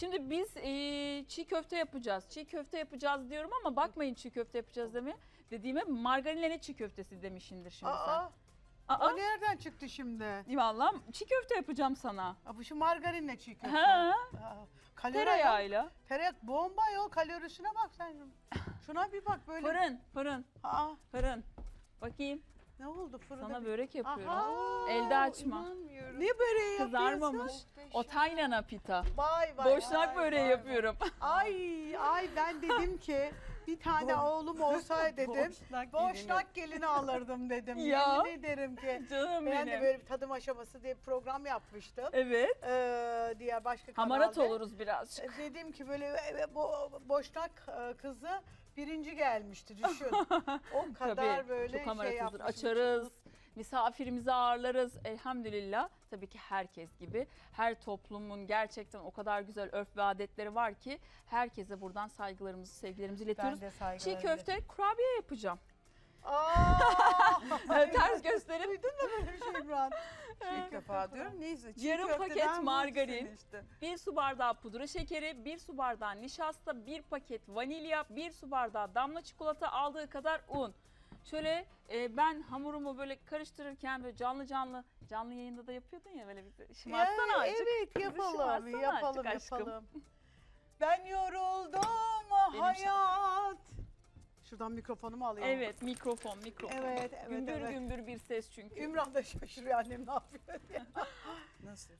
Şimdi biz e, çiğ köfte yapacağız. Çiğ köfte yapacağız diyorum ama bakmayın çiğ köfte yapacağız demeye. Dediğime margarinle ne çiğ köftesi demişindir şimdi Aa, sen. Aa, o nereden çıktı şimdi? vallahi çiğ köfte yapacağım sana. Aa, bu şu margarinle çiğ köfte. Ha, Aa, kalori tereyağıyla. Tereyağı bomba yok kalorisine bak sen. Şuna bir bak böyle. Fırın, fırın, Aa, fırın. Bakayım ne oldu fırında? sana bir- börek yapıyorum. Aha, Elde açma. İnanmıyorum. Ne böreği Kızarmamış. yapıyorsun? O taynana pita. Vay vay. Boşnak vay, böreği vay, yapıyorum. Ay ay ben dedim ki bir tane oğlum olsaydı dedim. Boşnak Boşnak gelini alırdım dedim. Ya. Yemin ederim ki. Canım Ben de benim. böyle bir tadım aşaması diye bir program yapmıştım. Evet. Ee, diğer başka Hamarat kanalda. oluruz birazcık. E, Dedim ki böyle e, bu boşnak e, kızı birinci gelmişti düşün. O kadar Tabii. böyle çok şey hamaratızdır. yapmışım. Açarız. Misafirimizi ağırlarız. Elhamdülillah. Tabii ki herkes gibi. Her toplumun gerçekten o kadar güzel örf ve adetleri var ki herkese buradan saygılarımızı, sevgilerimizi Ben iletiyoruz. de Çiğ saygılarımı. köfte, kurabiye yapacağım. Aa! Ters gösterip Duydun mu böyle bir şey İmran? Çiğ köfte diyorum. Neyse çiğ Yarım köfteden paket bu margarin. işte. bir su bardağı pudra şekeri, bir su bardağı nişasta, bir paket vanilya, bir su bardağı damla çikolata, aldığı kadar un. Şöyle e, ben hamurumu böyle karıştırırken böyle canlı canlı canlı yayında da yapıyordun ya böyle bir şımartsana Ya, azıcık. Evet yapalım, yapalım, azıcık aşkım. yapalım. Ben yoruldum o Benim hayat. Şuradan mikrofonumu alayım. Evet mikrofon mikrofon. Evet, evet, gümbür evet. gümbür bir ses çünkü. Ümran da şaşırıyor annem ne yapıyor diye. Nasıl?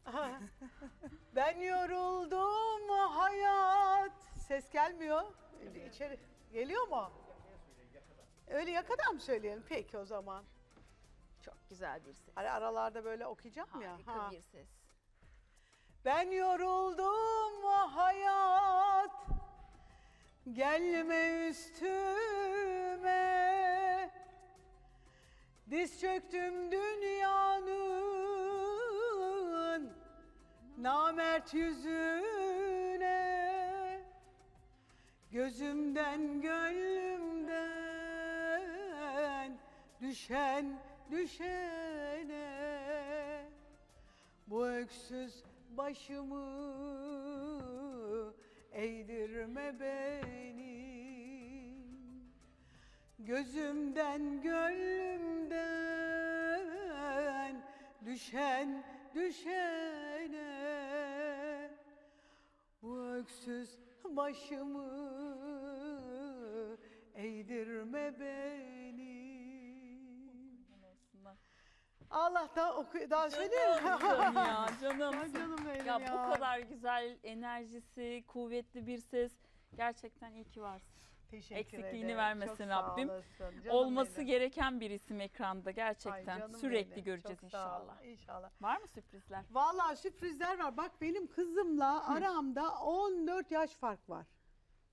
ben yoruldum hayat. Ses gelmiyor. İçeri geliyor mu? Öyle yakadan mı söyleyelim? Peki o zaman. Çok güzel bir ses. Hani aralarda böyle okuyacağım ya. Harika Ha. bir ses. Ben yoruldum hayat Gelme üstüme çöktüm dünyanın Namert yüzüne. Gözümden gönlümden Düşen düşene. Bu öksüz başımı eğdirme beni. Gözümden gönlümden düşen düşene Bu öksüz başımı eğdirme beni Allah da oku daha söyleyeyim. Canım ya canım. Ay canım benim Ya, ya. bu kadar güzel enerjisi, kuvvetli bir ses. Gerçekten iyi ki varsın. Teşekkür eksikliğini ederim. vermesin Çok Rabbim. Olması benim. gereken bir isim ekranda Ay gerçekten. canım Sürekli benim. göreceğiz Çok inşallah. İnşallah. Var mı sürprizler? Vallahi sürprizler var. Bak benim kızımla aramda 14 yaş fark var.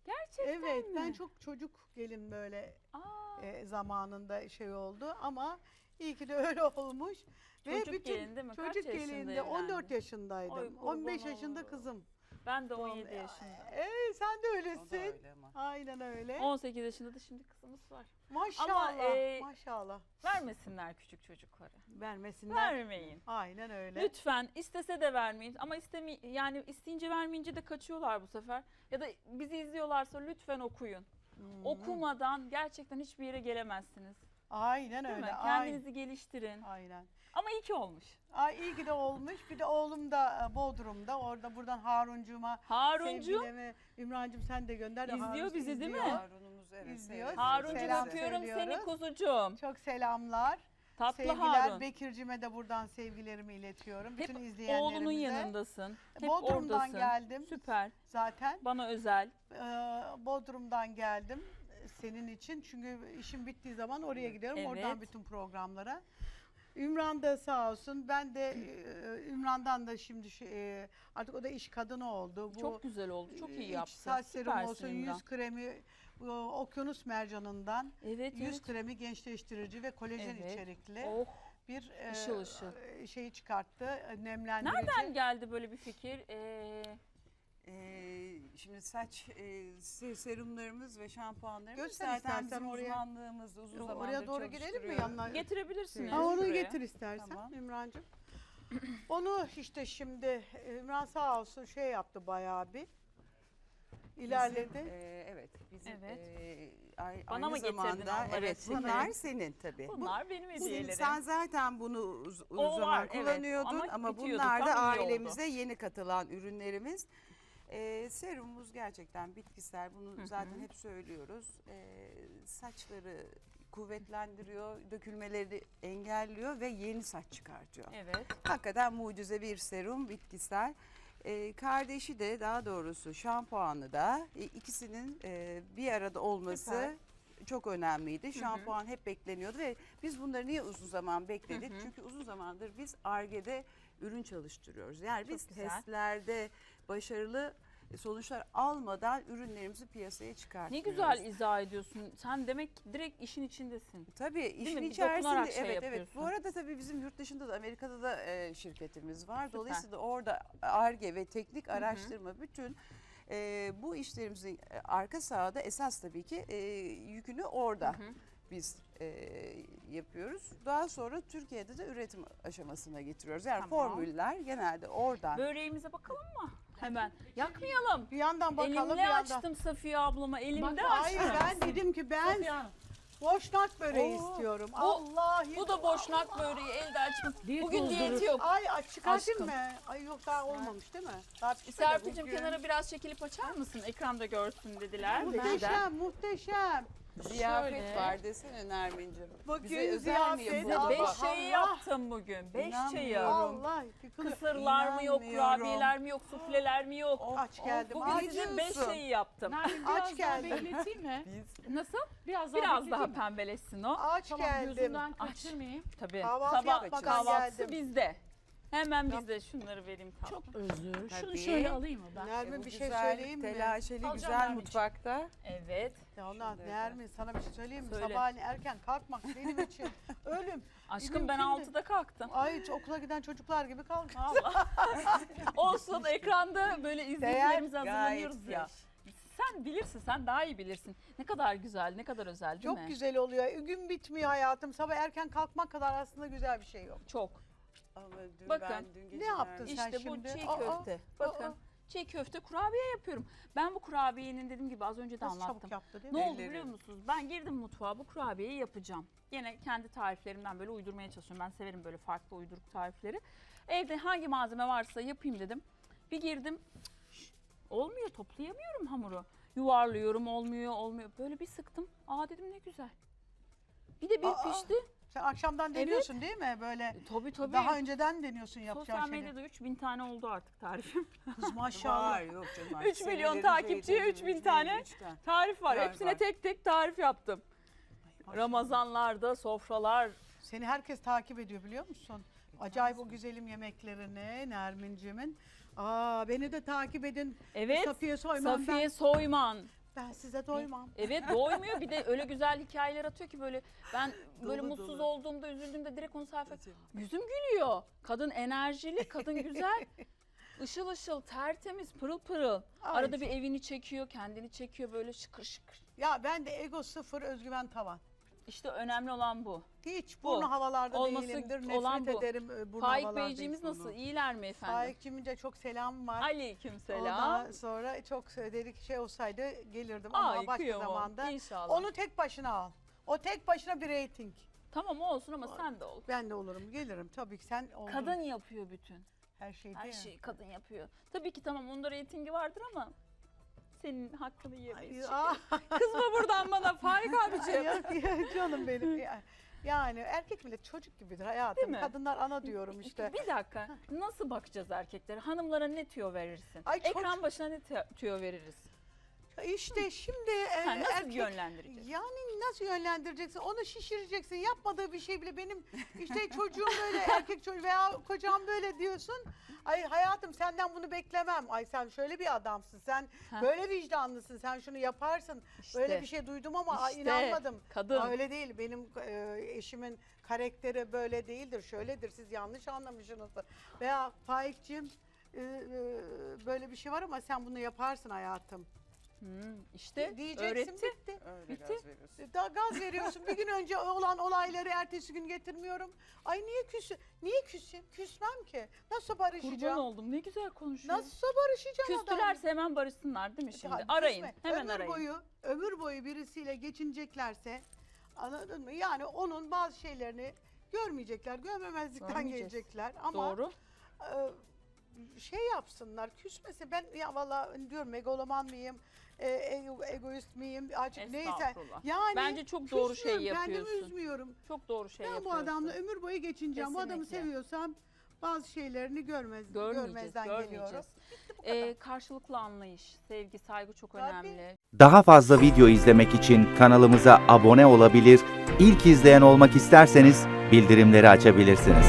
Gerçekten evet mi? ben çok çocuk gelin böyle Aa, e, zamanında şey oldu ama iyi ki de öyle olmuş. Çocuk gelin değil mi? Kaç Çocuk yaşında gelinde 14 evlendi? yaşındaydım. Oy, kurban 15 yaşında olurum. kızım. Ben de 17 yaşında. Ee, sen de O da öylesin. öyle ama. Aynen öyle. 18 yaşında da şimdi kızımız var. Maşallah. e, maşallah. Vermesinler küçük çocukları. Vermesinler. Vermeyin. Aynen öyle. Lütfen istese de vermeyin ama istemi yani isteyince vermeyince de kaçıyorlar bu sefer. Ya da bizi izliyorlarsa lütfen okuyun. Hmm. Okumadan gerçekten hiçbir yere gelemezsiniz. Aynen Değil mi? öyle. Kendinizi geliştirin. Aynen. Ama iyi ki olmuş. Ay iyi ki de olmuş. Bir de oğlum da e, Bodrum'da. Orada buradan Haruncuğuma Haruncu sevgilerimi Ümrancığım sen de gönder. İzliyor Harun bizi değil mi? izliyor. Harun'umuz evet. İzliyor. evet. Haruncu Selam öpüyorum seni söylüyoruz. kuzucuğum. Çok selamlar. Tatlı Sevgiler Harun. Bekir'cime de buradan sevgilerimi iletiyorum. Hep Bütün izleyenlerimize. oğlunun yanındasın. Hep Bodrum'dan oradasın. geldim. Süper. Zaten Bana özel. Ee, Bodrum'dan geldim e, senin için. Çünkü işim bittiği zaman oraya gidiyorum. Evet. Oradan bütün programlara. Ümran da sağ olsun. Ben de e, Ümran'dan da şimdi şey, e, artık o da iş kadını oldu. Bu Çok güzel oldu. Çok iyi iç yaptı. saç serum Süpersin olsun, İmran. yüz kremi, okyanus mercanından Evet, yüz evet. kremi gençleştirici ve kolajen Evet. içerikli Oh. bir e, Işıl ışıl. e, şeyi çıkarttı. e, Nemlendirici. Nereden geldi böyle bir fikir? Ee, Ee, şimdi saç e, se- serumlarımız ve şampuanlarımız Göster zaten istersen bizim oraya. uzmanlığımızda uzun zamandır Oraya doğru gidelim mi çalıştırıyor. yanına? getirebilirsiniz. Ha, onu şuraya. getir istersen Tamam. Ümrancığım. Onu işte şimdi Ümran sağ olsun şey yaptı bayağı bir. İlerledi. Bizim, e, evet. Bizim, Evet. e, ay- Bana aynı mı getirdin zamanda, onları? Evet Şekerim. bunlar senin tabii. Bunlar benim Bu- hediyelerim. Sen zaten bunu uz- uzun O zaman var, evet. kullanıyordun Ama ama, bunlar da tam iyi oldu. ailemize yeni katılan ürünlerimiz. Ee, serumumuz gerçekten bitkisel. Bunu Hı hı. zaten hep söylüyoruz. Ee, saçları kuvvetlendiriyor, dökülmeleri engelliyor ve yeni saç çıkartıyor. Evet. Hakikaten mucize bir serum bitkisel. Ee, kardeşi de daha doğrusu şampuanı da e, ikisinin e, bir arada olması Süper. çok önemliydi. hı. Şampuan hep bekleniyordu ve biz bunları niye uzun zaman bekledik? Hı hı. Çünkü uzun zamandır biz ARGE'de ürün çalıştırıyoruz. Yani biz güzel. testlerde başarılı sonuçlar almadan ürünlerimizi piyasaya Ne çıkartıyoruz. güzel izah ediyorsun. Sen demek ki direkt işin içindesin. Tabii işin mi? Bir içerisinde dokunarak şey evet evet. yapıyorsun. Bu arada tabii bizim yurt dışında da Amerika'da da e, şirketimiz var. Süper. Dolayısıyla orada ARGE ve teknik hı. araştırma bütün e, bu işlerimizin e, arka sahada esas tabii ki e, yükünü orada Hı hı. Biz e, yapıyoruz. Daha sonra Türkiye'de de üretim aşamasına getiriyoruz. Yani Tamam. formüller genelde oradan. Böreğimize bakalım mı? Hemen. Yakmayalım. Bir yandan bakalım Elimle bir yandan. açtım Safiye ablama. Elimde Hayır açtım. ben dedim ki ben Safiye Hanım, boşnak böreği Oo, istiyorum. bu- Allah Bu da boşnak böreği elde açmış. Diyet Bugün bozdurur. diyeti yok. Ay aç çıkartayım Aşkım. mı? Ay yok daha olmamış değil mi? Daha pişmedi Serpil'cim bugün. kenara biraz çekilip açar mısın? Ekranda görsün dediler. Muhteşem muhteşem. Ziyafet Şöyle. var desene Nermin'cim. Bugün Bize özel mi ziyafet, yapıldı? Size Allah beş şeyi yaptım bugün. Beş şeyi. İnanmıyorum. Allah yıkılıyor. Kısırlar mı yok, İnanmıyorum. kurabiyeler mi yok, sufleler mi yok. Of, Aç of, geldim, Bugün aç. size beş şeyi yaptım. Nermin Aç biraz daha geldim. bekleteyim mi? Biz Nasıl? Biraz daha Biraz daha bekleteyim mi? pembeleşsin o. Aç Tamam geldim. gözünden Aç. kaçırmayayım. Tabii. Kahvaltı Sabah yapmadan kahvaltısı geldim. bizde. Hemen bizde şunları vereyim tatlım. Çok özür. Şunu Tabii. şöyle alayım mı ben? Nermin bu bir şey söyleyeyim mi? Telaşeli Alacağım güzel Nermin'ciğim. mutfakta. Evet. Ya Şurada Nermin sana bir şey söyleyeyim mi? Söyle. Sabahleyin erken kalkmak benim için ölüm. Aşkım ben Mümkün. 6'da kalktım. Ay okula giden çocuklar gibi kalk. Allah. Olsun ekranda böyle izleyicilerimize hazırlanıyoruz ya. Sen bilirsin, sen daha iyi bilirsin. Ne kadar güzel, ne kadar özel değil Çok mi? güzel oluyor. Gün bitmiyor hayatım. Sabah erken kalkmak kadar aslında güzel bir şey yok. Çok. Ama dün Bakın, ben dün gece ne yaptın Nermin- sen İşte bu şimdi? çiğ Aa, köfte. Bakın. aa. Çiğ köfte kurabiye yapıyorum. Ben bu kurabiyenin dediğim gibi az önce de Nasıl anlattım. çabuk yaptı değil Ne mi? oldu biliyor musunuz? Ben girdim mutfağa bu kurabiyeyi yapacağım. Yine kendi tariflerimden böyle uydurmaya çalışıyorum. Ben severim böyle farklı uyduruk tarifleri. Evde hangi malzeme varsa yapayım dedim. Bir girdim. şş, Olmuyor toplayamıyorum hamuru. Yuvarlıyorum olmuyor olmuyor. Böyle bir sıktım. Aa dedim ne güzel. Bir de bir Aa, pişti. Sen akşamdan Evet. deniyorsun değil mi? Böyle E, Tabii tabii. daha önceden deniyorsun Sosyal yapacağın şeyleri. medyada 3000 tane oldu artık tarifim. Kız maşallah. Var yok canım. Üç artık milyon senelerin takipçiye şeyleri, üç bin üç tane. üç tane. Tarif var. Var, Hepsine var. tek tek tarif yaptım. Ramazanlarda sofralar. Seni herkes takip ediyor biliyor musun? Acayip o güzelim yemeklerini Nermin'cimin. Aa beni de takip edin. Evet. Safiye Soyman Safiye Soyman. Ben, size doymam. Evet doymuyor bir de öyle güzel hikayeler atıyor ki böyle ben böyle Dolu mutsuz dolu. olduğumda üzüldüğümde direkt onu sayfa yüzüm gülüyor. Kadın enerjili, kadın güzel. Işıl ışıl, tertemiz, pırıl pırıl. Ay, Arada bir evini çekiyor, kendini çekiyor böyle şıkır şıkır. Ya ben de ego sıfır, özgüven tavan. İşte önemli olan bu. Hiç Bu. burnu havalarda Olması değilimdir. olan Nefret bu. ederim e, burnu Faik havalarda. Beyciğimiz nasıl? İyiler mi efendim? Faik'cimin de çok selam var. Aleyküm selam. Ondan sonra çok dedik şey olsaydı gelirdim ama Ay başka kıyamam. zamanda. İnşallah. Onu tek başına al. O tek başına bir reyting. Tamam olsun ama sen de ol. Ben de olurum, gelirim. Tabii ki sen oldun. Kadın yapıyor bütün. her şeyi Her şeyi kadın yapıyor. Tabii ki tamam onda reytingi vardır ama senin hakkını Ay, ah, Kızma buradan bana Faik abicim. ya- ya canım benim. Ya- Yani erkek millet çocuk gibidir hayatım. Değil mi? Kadınlar ana diyorum işte. Bir dakika. Nasıl bakacağız erkeklere? Hanımlara ne tüyo verirsin? Ay Ekran başına ne tüyo- tüyo veririz? İşte şimdi e, Ha, nasıl erkek yönlendireceğiz? yani nasıl yönlendireceksin? Onu şişireceksin. Yapmadığı bir şey bile benim işte çocuğum böyle erkek çocuğu veya kocam böyle diyorsun. Ay hayatım senden bunu beklemem. Ay sen şöyle bir adamsın. Sen Ha. böyle vicdanlısın. Sen şunu yaparsın. İşte, Böyle bir şey duydum ama ay, işte, inanmadım. Kadın. Aa, öyle değil. Benim e, eşimin karakteri böyle değildir. Şöyledir. Siz yanlış anlamışsınızdır. Veya Faik'cim e, e, böyle bir şey var ama sen bunu yaparsın hayatım. Hmm, işte Diyeceksin öğretti. bitti. Öyle Bitti. gaz veriyorsun. Daha gaz veriyorsun. bir gün önce olan olayları ertesi gün getirmiyorum. Ay niye küs Niye küseyim? Küsmem ki. Nasıl Kurban barışacağım? oldum. Ne güzel konuşuyor. Nasıl barışacağım adamla? Küstülerse hemen barışsınlar değil mi şimdi? Ya arayın. küsme. Hemen ömür arayın. boyu ömür boyu birisiyle geçineceklerse anladın mı? Yani onun bazı şeylerini görmeyecekler, görmemezlikten gelecekler ama Doğru. e, şey yapsınlar, küsmese ben ya vallahi diyorum megaloman mıyım? E, ego- egoist miyim? Açık neyse. Estağfurullah. Yani Bence çok doğru şey küsmüyorum, Kendimi yapıyorsun. üzmüyorum. Çok doğru şey ben bu yapıyorsun. adamla ömür boyu geçineceğim. Bu adamı Kesinlikle. seviyorsam bazı şeylerini görmez, Görmeyeceğiz, görmezden görmeyeceğiz. geliyorum. Ee, karşılıklı anlayış, sevgi, saygı çok Tabii. önemli. Daha fazla video izlemek için kanalımıza abone olabilir, ilk izleyen olmak isterseniz bildirimleri açabilirsiniz.